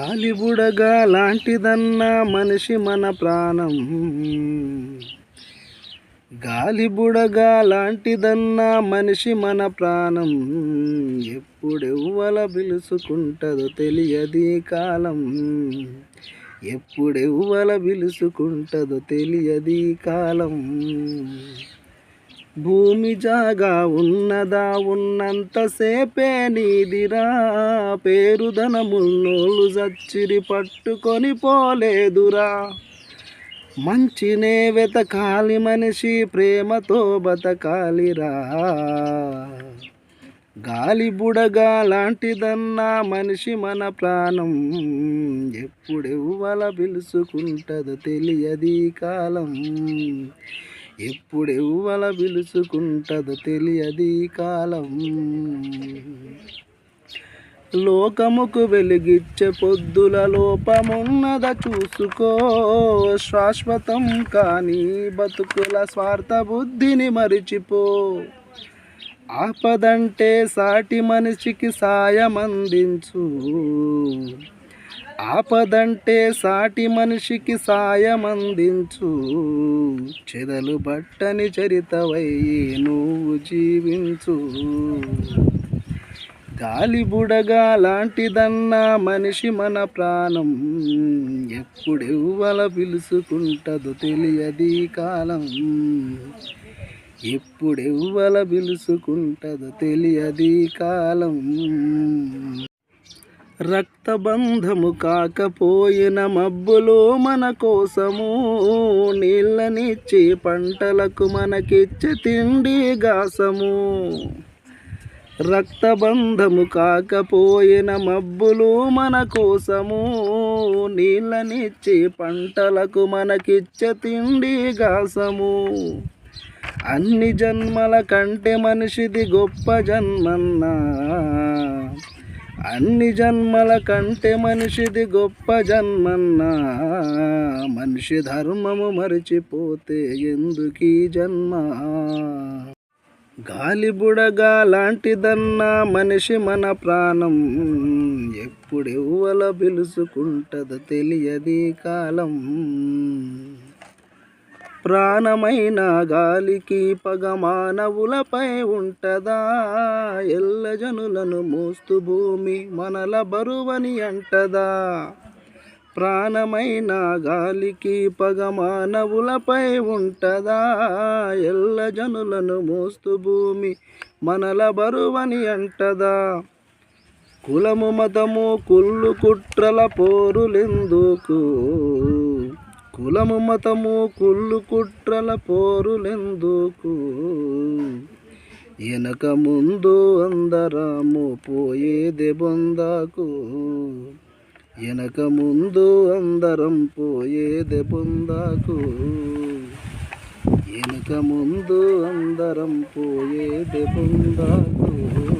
గాలి బుడగా లాంటిదన్న మనిషి మన ప్రాణం. గాలి బుడగా లాంటిదన్న మనిషి మన ప్రాణం. ఎప్పుడెవ్వల పిలుచుకుంటదో తెలియది కాలం. ఎప్పుడెవ్వల పిలుచుకుంటదో తెలియది కాలం. భూమి జాగా ఉన్నదా ఉన్నంతసేపే నీదిరా. పేరుదనమున్నోళ్ళు జచ్చిరి పట్టుకొని పోలేదురా. మంచినే వెతకాలి మనిషి ప్రేమతో బతకాలిరా. గాలి బుడగా లాంటిదన్నా మనిషి మన ప్రాణం. ఎప్పుడెవ్వల పిలుచుకుంటదో తెలియది కాలం. ఎప్పుడెవ్వల పిలుచుకుంటదో తెలియది కాలం. లోకముకు వెలిగిచ్చే పొద్దుల లోపమున్నద చూసుకో. శాశ్వతం కానీ బతుకుల స్వార్థ బుద్ధిని మరిచిపో. ఆపదంటే సాటి మనిషికి సాయం అందించు ఆపదంటే సాటి మనిషికి సాయం అందించు చెదలు బట్టని చరితవై నువ్వు జీవించు. గాలి బుడగా లాంటిదన్నా మనిషి మన ప్రాణం. ఎప్పుడెవ్వల పిలుచుకుంటదో తెలియది కాలం. ఎప్పుడెవ్వల పిలుచుకుంటదో తెలియది కాలం. రక్తబంధము కాకపోయిన మబ్బులు మన కోసము. నీళ్ళనిచ్చి పంటలకు మనకిచ్చే తిండి గాసము. రక్తబంధము కాకపోయిన మబ్బులు మన కోసము. నీళ్ళనిచ్చి పంటలకు మనకిచ్చే తిండి గాసము. అన్ని జన్మల కంటే మనిషిది గొప్ప జన్మన్నా. అన్ని జన్మల కంటే మనిషిది గొప్ప జన్మన్నా మనిషి ధర్మము మరిచిపోతే ఎందుకీ జన్మ? గాలి బుడగా లాంటిదన్నా మనిషి మన ప్రాణం ఎప్పుడెవ్వల పిలుచుకుంటదో తెలియది కాలం. ప్రాణమైన గాలికి పగ మానవులపై ఉంటదా? ఎల్ల జనులను మోస్తు భూమి మనల బరువని అంటదా? ప్రాణమైన గాలికి పగ మానవులపై ఉంటదా? ఎల్ల జనులను మోస్తు భూమి మనల బరువని అంటదా? కులము మతము కుళ్ళు కుట్రల పోరులెందుకు? కులము మతము కుళ్ళు కుట్రల పోరులెందుకు? వెనక ముందు అందరము పోయేదే బొందాకు. వెనక ముందు అందరం పోయేదే బొందాకు. వెనక ముందు అందరం పోయేదే బొందాకు.